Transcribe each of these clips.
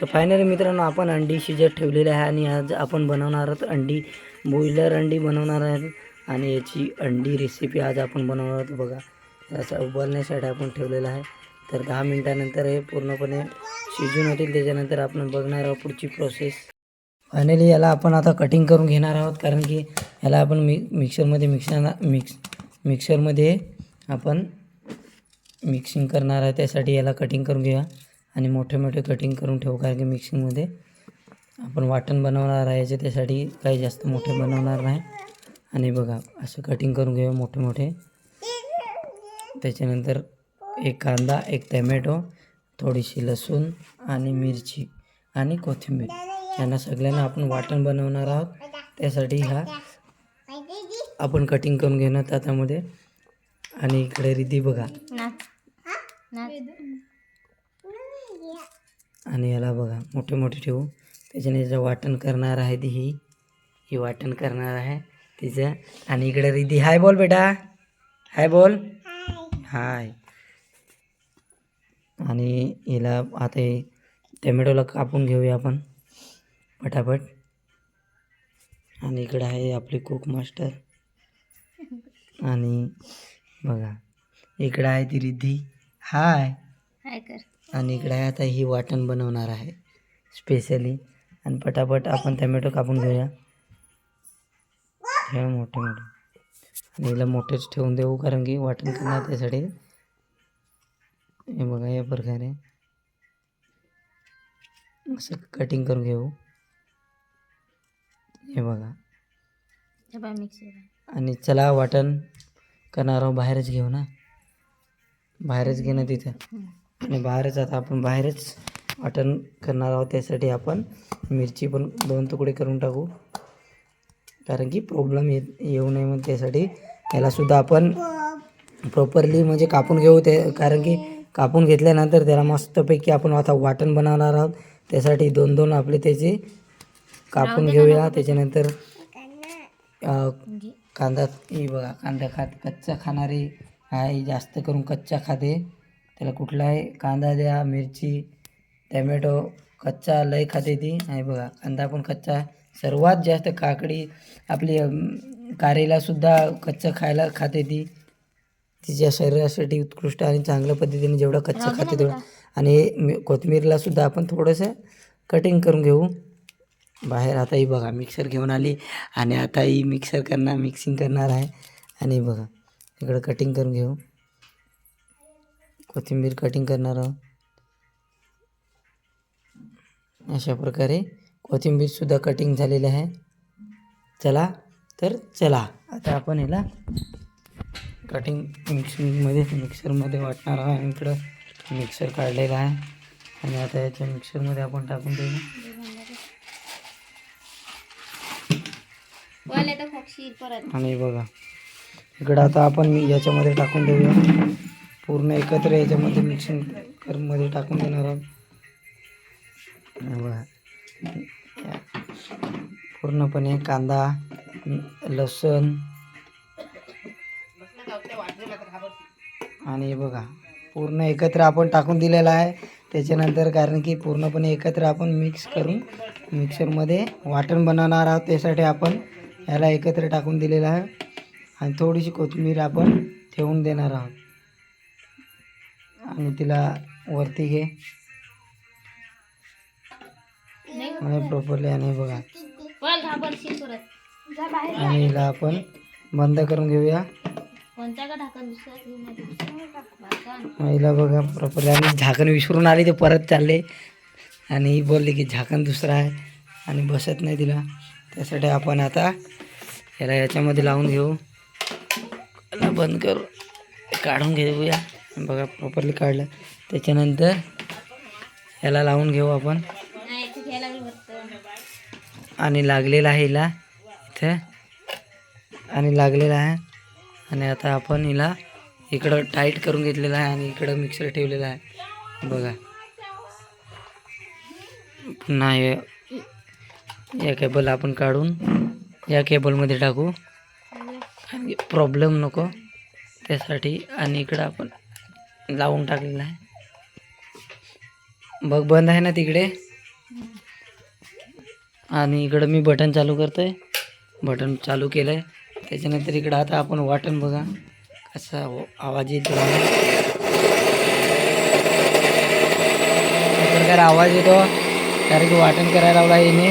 तर फायनली मित्रांनो आपण अंडी शिजत ठेवलेली आहे आणि आज आपण बनवणार आहोत अंडी. बॉयलर अंडी बनवणार आहेत आणि याची अंडी रेसिपी आज आपण बनवणार आहोत बघा. याचा उबलण्यासाठी आपण ठेवलेला आहे. तर दहा मिनटानंतर हे पूर्णपणे शिजून होतील. त्याच्यानंतर आपण बघणार आहोत पुढची प्रोसेस फायनली याला आपण आता कटिंग करून घेणार आहोत. कारण की याला आपण मि मिक्सरमध्ये मिक्सर मिक्स मिक्सरमध्ये आपण मिक्सिंग करणार आहे त्यासाठी याला कटिंग करून घेऊया. आणि मोठे मोठे कटिंग करून ठेवू कारण की मिक्सिंगमध्ये आपण वाटण बनवणार आहे याचे त्यासाठी काही जास्त मोठे बनवणार नाही. आणि बघा असं कटिंग करून घेऊ मोठे मोठे. त्याच्यानंतर एक कांदा एक टॅमॅटो थोडीशी लसूण आणि मिरची आणि कोथिंबीर. यांना सगळ्यांना आपण वाटण बनवणार आहोत. त्यासाठी हा आपण कटिंग करून घेणार त्यामध्ये. आणि इकडे रिधी बघा. आणि याला बघा मोठे मोठे ठेवू. त्याच्याने जे वाटण करणार आहे ती ही ही वाटण करणार आहे तिचं. आणि इकडे रिधी हाय बोल बेटा. हाय बोल. हाय. आणि हिला आता हे टमॅटोला कापून घेऊया आपण पटापट. आणि इकडं आहे आपली कुक मास्टर आणि बघा इकडं आहे ती रिद्धी. हाय. हाय कर. आणि इकडे आहे आता ही वाटण बनवणार आहे स्पेशली आणि पटापट आपण टमॅटो कापून घेऊया. ठेवा मोठे मोठे. आणि हिला मोठेच ठेवून देऊ कारण की वाटण करणार त्यासाठी. हे बघा या प्रकारे. असं कटिंग करून घेऊ. हे बघा. आणि चला वाटण करणार आहोत बाहेरच घेऊ ना. बाहेरच घे ना तिथं आणि बाहेरच आता आपण बाहेरच वाटण करणार आहोत त्यासाठी आपण मिरची पण दोन तुकडे करून टाकू. कारण की प्रॉब्लेम येत येऊ नये मग त्यासाठी. यालासुद्धा आपण प्रॉपरली म्हणजे कापून घेऊ ते कारण की कापून घेतल्यानंतर त्याला मस्तपैकी आपण आता वाटण बनवणार आहोत. त्यासाठी दोन दोन आपले त्याचे कापून घेऊया. त्याच्यानंतर कांदा ही बघा कांदा खात कच्चा खाणारी आहे जास्त करून कच्चा खाते. त्याला कुठलाही कांदा द्या मिरची टमॅटो कच्चा लय खाते ती. आहे बघा कांदा पण कच्चा सर्वात जास्त काकडी आपली कारेलासुद्धा कच्चं खायला खाते ती. तिच्या शरीरासाठी उत्कृष्ट आणि चांगल्या पद्धतीने जेवढं कच्चं खाते तेवढं. आणि मी- कोथिंबीरला सुद्धा आपण थोडंसं कटिंग करून घेऊ. बाहेर आता ही बघा मिक्सर घेऊन आली. आणि आता ही मिक्सर करणार मिक्सिंग करणार आहे. आणि बघा इकडं कटिंग करून घेऊ. कोथिंबीर कटिंग करणार आहोत. अशा प्रकारे कोथिंबीरसुद्धा कटिंग झालेली आहे. चला तर चला. आता आपण याला कटिंग मिक्सिंगमध्ये मिक्सरमध्ये वाटणार आहोत. आणि इकडं मिक्सर काढलेला आहे. आणि आता याच्या मिक्सरमध्ये आपण टाकून देऊ. आणि बघा. इकडं आता आपण याच्यामध्ये टाकून देऊया. पूर्ण एकत्र याच्यामध्ये मिक्सिंगमध्ये टाकून देणार आहोत. बघा. पूर्णपणे कांदा लसूण. आणि बघा पूर्ण एकत्र आपण टाकून दिलेलं आहे. त्याच्यानंतर कारण की पूर्णपणे एकत्र आपण मिक्स करून मिक्सरमध्ये वाटण बनवणार आहोत. त्यासाठी आपण याला एकत्र टाकून दिलेलं आहे. आणि थोडीशी कोथिंबीर आपण ठेवून देणार आहोत. आणि तिला वरती घे. आणि प्रॉपरली आणि बघा. आणि हिला आपण बंद करून घेऊया. हिला बघा प्रॉपरली आणि झाकण विसरून आली ते परत चालले. आणि ही बोलली की झाकण दुसरं आहे. आणि बसत नाही तिला. त्यासाठी आपण आता याला याच्यामध्ये लावून घेऊ. बंद करू काढून घेऊया. बघा प्रॉपरली काढलं. त्याच्यानंतर याला लावून घेऊ आपण. आणि लागलेला आहे हिला इथं. आणि लागलेला आहे. आणि आता आपण हिला इकडं टाईट करून घेतलेलं आहे आणि इकडं मिक्सर ठेवलेला आहे. बघा. पुन्हा हे या केबल आपण काढून या केबलमध्ये टाकू. आणि प्रॉब्लेम नको. त्यासाठी आणि इकडं आपण लावून टाकलेलं आहे. बघ बंद आहे ना तिकडे? आणि इकडं मी बटन चालू करतो आहे बटन चालू केलं आहे त्याच्यानंतर इकडं आता आपण वाटण बघा. कसा आवाज येतो. प्रकारे आवाज येतो. कारण की वाटण करायला लावला येणे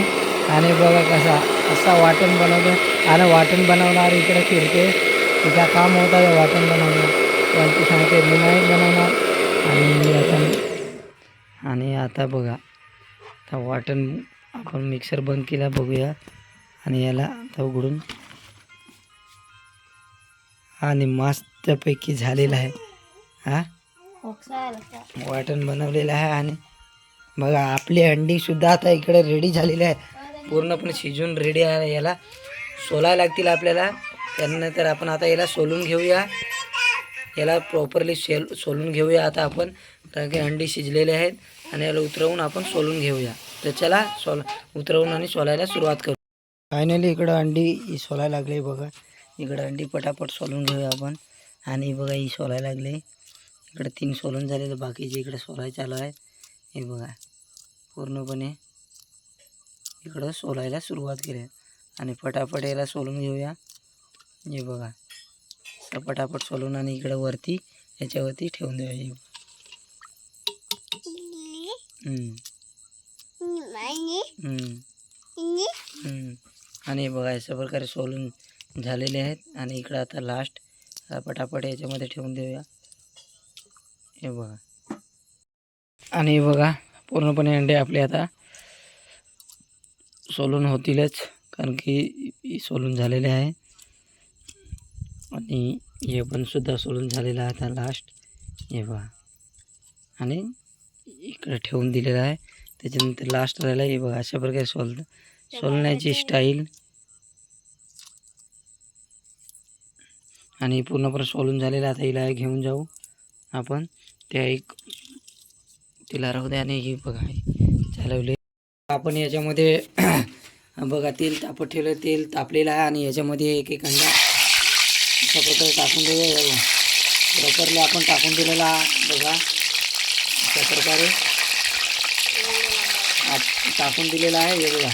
आणि बघा कसा असा वाटण बनवतो आणि वाटण बनवणार इकडे फिरते. तिचा काम होता वाटण बनवणं वरती सांगते मी बनवणार. आणि आता आणि आता बघा आता वाटण आपण मिक्सर बंद केला बघूया. आणि याला आता उघडून आणि मस्तपैकी झालेला आहे. हा? वाटण बनवलेलं आहे आणि बघा आपली अंडीसुद्धा आता इकडे रेडी झालेली आहे. पूर्णपणे शिजून रेडी आहे याला. सोलायला लागतील आपल्याला. त्यानंतर आपण आता याला सोलून घेऊया. याला प्रॉपरली शेल सोलून घेऊया. आता आपण कारण की अंडी शिजलेले आहेत आणि याला उतरवून आपण सोलून घेऊया. तर चला सोल उतरवून आणि सोलायला सुरुवात करू. फायनली इकडं अंडी सोलायला लागले बघा. इकडं अंडी पटापट सोलून घेऊया आपण. आणि बघा ही सोलायला लागले. इकडं तीन सोलून झालेलं बाकीचे इकडे सोलाय चालू आहे हे बघा. पूर्णपणे इकडं सोलायला सुरुवात केली आणि पटापट याला सोलून घेऊया. हे बघा. असं पटापट सोलून आणि इकडं वरती याच्यावरती ठेवून देऊया आणि बघा अशा प्रकारे सोलून झालेले आहेत. आणि इकडं आता लास्ट पटापट याच्यामध्ये ठेवून देऊया. हे बघा. आणि बघा पूर्णपणे अंडे आपले आता सोलून होतीलच कारण की सोलून झालेले आहे. आणि हे पण सुद्धा सोलून झालेलं आहे आता लास्ट हे बघा आणि इकडे ठेवून दिलेलं आहे. त्याच्यानंतर लास्ट राहिला हे बघा अशा प्रकारे सोल सोलण्याची स्टाईल आणि पूर्णपणे सोलून झालेलं. आता हिला घेऊन जाऊ आपण. त्या एक तिला राहू दे आणि हे बघा चालवले. आपण याच्यामध्ये बघा तेल तापत ठेवलं. तेल तापलेलं आहे आणि याच्यामध्ये एक एक अंडा अशा प्रकारे टाकून देऊया प्रॉपरली आपण टाकून दिलेला बघा. अशा प्रकारे टाकून दिलेला आहे हे बघा.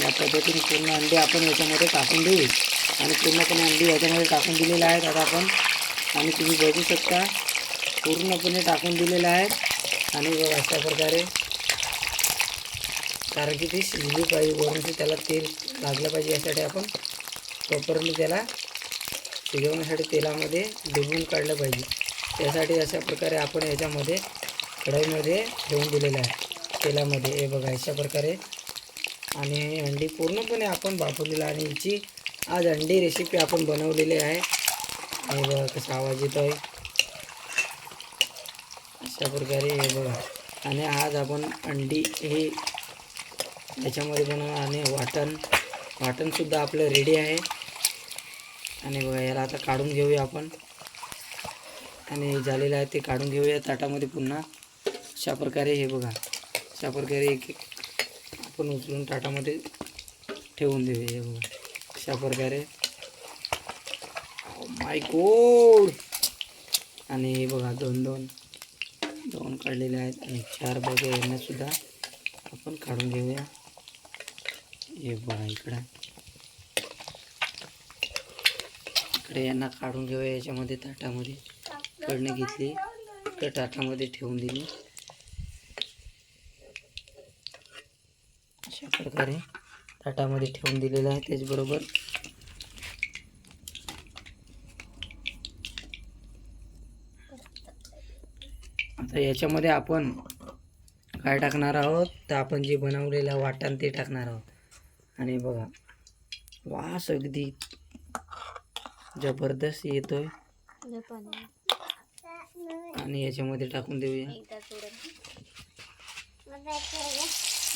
या पद्धतीने पूर्ण अंडी आपण याच्यामध्ये टाकून देऊ. आणि पूर्णपणे अंडी याच्यामध्ये टाकून दिलेलं आहेत आता आपण आणि तुम्ही बघू शकता पूर्णपणे टाकून दिलेलं आहे. आणि बघा अशा प्रकारे कारण की ती शिजली पाहिजे वरून त्याला तेल लागलं पाहिजे यासाठी आपण प्रॉपरली त्याला शिजवण्यासाठी तेलामध्ये डुबून काढलं पाहिजे. त्यासाठी अशा प्रकारे आपण याच्यामध्ये कढईमध्ये ठेवून दिलेलं आहे. तेलामध्ये हे बघा अशा प्रकारे. आणि अंडी पूर्णपणे आपण वापरलेलं आणि हिची आज अंडी रेसिपी आपण बनवलेली आहे. हे बघा कसा आवाज येतो आहे अशा प्रकारे हे बघा. आणि आज आपण अंडी हे याच्यामध्ये बनवणार आणि वाटण वाटणसुद्धा आपलं रेडी आहे. आणि बघा याला आता काढून घेऊया आपण. आणि झालेलं आहे ते काढून घेऊया ताटामध्ये पुन्हा. अशा प्रकारे हे बघा. अशा प्रकारे एक एक आपण उचलून ताटामध्ये ठेवून देऊया हे बघा. अशा प्रकारे. Oh माय आणि हे बघा दोन दोन. दोन काढलेले आहेत आणि चार बघा यांनासुद्धा आपण काढून घेऊया. हे बघा इकडं. इकडे यांना काढून घेऊया याच्यामध्ये ताटामध्ये. कडणे घेतली तर ताटामध्ये ठेवून दिली. अशा प्रकारे ताटामध्ये ठेवून दिलेलं आहे त्याचबरोबर आता याच्यामध्ये आपण काय टाकणार आहोत? तर आपण जे बनवलेलं वाटण ते टाकणार आहोत. आणि बघा वास अगदी जबरदस्त येतोय. आणि याच्यामध्ये टाकून देऊया.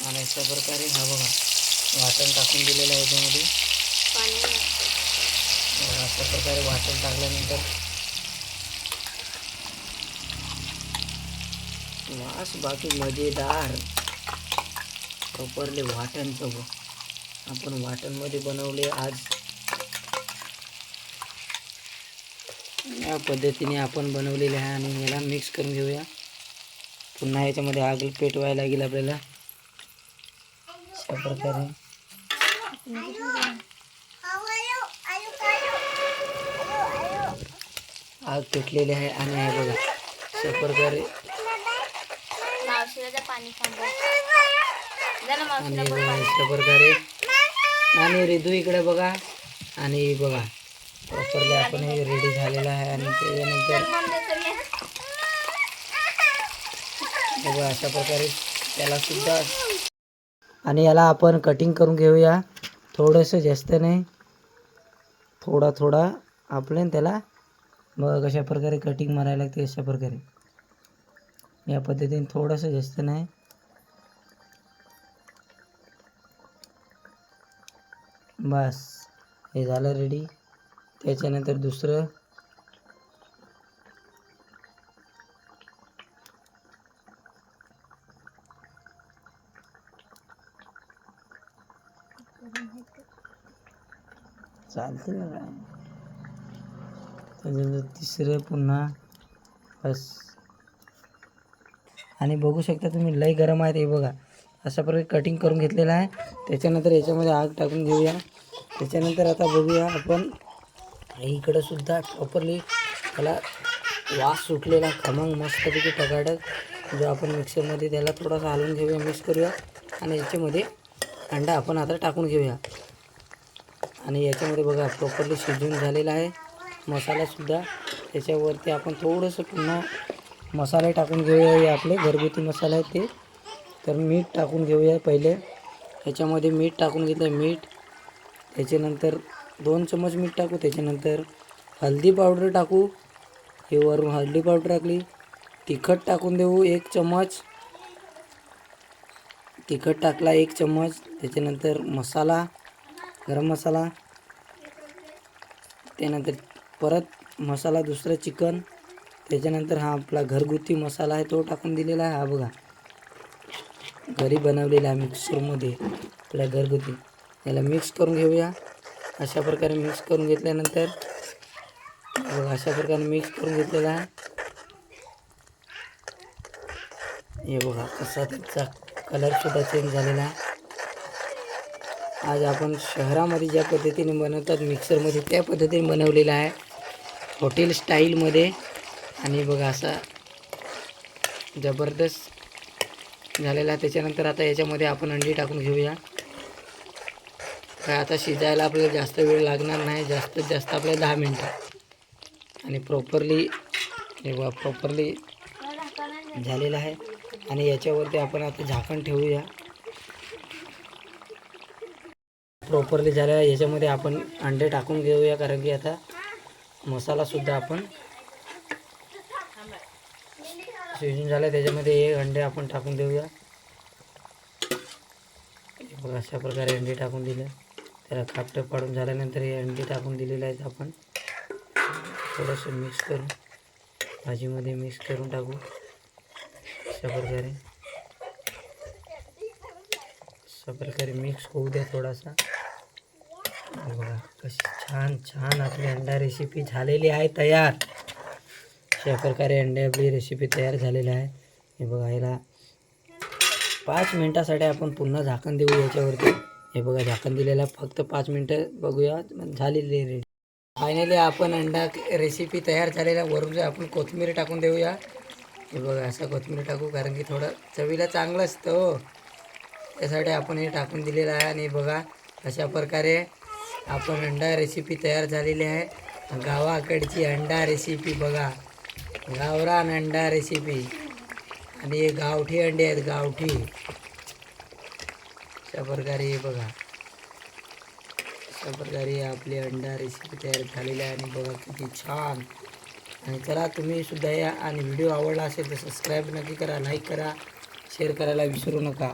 आणि अशा प्रकारे हा बघा वाटण टाकून दिलेलं आहे याच्यामध्ये. अशा प्रकारे वाटण टाकल्यानंतर वास बाकी मजेदार प्रॉपरली वाटणचं बघ. आपण वाटणमध्ये बनवले आज. या पद्धतीने आपण बनवलेले आहे आणि याला मिक्स करून घेऊया. पुन्हा याच्यामध्ये आग पेटवायला लागेल आपल्याला. अशा प्रकारे. आग पेटलेली आहे आणि आहे बघा अशा प्रकारे. आणि अशा प्रकारे. आणि रिदू इकडे बघा. आणि बघा प्रॉपरली आपण हे रेडी झालेलं आहे आणि त्याच्यानंतर बघा अशा प्रकारे त्याला सुद्धा आणि याला आपण कटिंग करून घेऊया. थोडंसं जास्त नाही थोडा थोडा आपण त्याला मग कशा प्रकारे कटिंग मारायला लागते अशा प्रकारे. या पद्धतीने थोडंसं जास्त नाही. बस हे झालं रेडी त्याच्यानंतर दुसरं. चालते ना काय? त्याच्यानंतर तिसरं पुन्हा. बस. आणि बघू शकता तुम्ही लय गरम आहे ते बघा. अशा प्रकारे कटिंग करून घेतलेलं आहे. त्याच्यानंतर याच्यामध्ये आग टाकून घेऊया. त्याच्यानंतर आता बघूया आपण इकडं सुद्धा प्रॉपरली त्याला वास सुटलेला खमंग मस्तपैकी टकाटक जो आपण मिक्सरमध्ये त्याला थोडासा हलवून घेऊया मिक्स करूया. आणि याच्यामध्ये अंडा आपण आता टाकून घेऊया. आणि याच्यामध्ये बघा प्रॉपरली शिजून झालेला आहे. मसालासुद्धा त्याच्यावरती आपण थोडंसं पुन्हा मसाले टाकून घेऊया हे आपले घरगुती मसाले आहेत ते. तर मीठ टाकून घेऊया पहिले. याच्यामध्ये मीठ टाकून घेतलं मीठ. त्याच्यानंतर दोन चमच मीठ टाकू त्याच्यानंतर हळदी पावडर टाकू. हे वरून हळदी पावडर टाकली. तिखट टाकून देऊ एक चमच तिखट टाकला एक चमच त्याच्यानंतर मसाला गरम मसाला. त्यानंतर परत मसाला दुसरं चिकन. त्याच्यानंतर हा आपला घरगुती मसाला आहे तो टाकून दिलेला आहे. हा बघा. घरी बनवलेला आहे मिक्सरमध्ये आपल्या घरगुती. याला मिक्स करून घेऊया. अशा प्रकारे मिक्स करून घेतल्यानंतर बघा अशा प्रकारे मिक्स करून घेतलेला. आहे हे बघा कसा त्याचा कलरसुद्धा चेंज झालेला. आहे आज आपण शहरामध्ये ज्या पद्धतीने बनवतात मिक्सरमध्ये त्या पद्धतीने बनवलेला आहे. हॉटेल स्टाईलमध्ये आणि बघा असा जबरदस्त झालेला. आहे त्याच्यानंतर आता याच्यामध्ये आपण अंडी टाकून घेऊया. काय आता शिजायला आपल्याला जास्त वेळ लागणार नाही जास्तीत जास्त आपल्याला दहा मिनटं. आणि प्रॉपरली हे प्रॉपरली झालेलं आहे. आणि याच्यावरती आपण आता झाकण ठेवूया. प्रॉपरली झाल्या याच्यामध्ये आपण अंडे टाकून घेऊया कारण की आता मसालासुद्धा आपण शिजून झालं त्याच्यामध्ये एक अंडे आपण टाकून देऊया. बघा अशा प्रकारे अंडे टाकून दिलं. त्याला कापटं पाडून झाल्यानंतर हे अंडी टाकून दिलेले आहेत आपण. थोडंसं मिक्स करून भाजीमध्ये मिक्स करून टाकू. अशा प्रकारे अशा प्रकारे मिक्स होऊ द्या थोडासा. बघा कशी छान छान आपली अंडा रेसिपी झालेली आहे तयार. अशा प्रकारे अंडे आपली रेसिपी तयार झालेली आहे. हे बघा याला पाच मिनटासाठी आपण पुन्हा झाकण देऊ याच्यावरती. हे बघा झाकण दिलेलं फक्त पाच मिनटं बघूया. झालेली रेडी फायनली आपण अंडा रेसिपी तयार झालेला वरून जे आपण कोथिंबीर टाकून देऊया. हे बघा असं कोथिंबीर टाकू कारण की थोडं चवीला चांगलं असतं हो. त्यासाठी आपण हे टाकून दिलेलं आहे आणि बघा अशा प्रकारे आपण अंडा रेसिपी तयार झालेली आहे. गावाकडची अंडा रेसिपी बघा. गावरान अंडा रेसिपी आणि हे गावठी अंडे आहेत गावठी. अशा प्रकारे बघा. अशा प्रकारे आपली अंडा रेसिपी तयार झालेली आहे आणि बघा किती छान. आणि चला तुम्ही सुद्धा या. आणि व्हिडिओ आवडला असेल तर सबस्क्राईब नक्की करा लाईक करा शेअर करायला विसरू नका.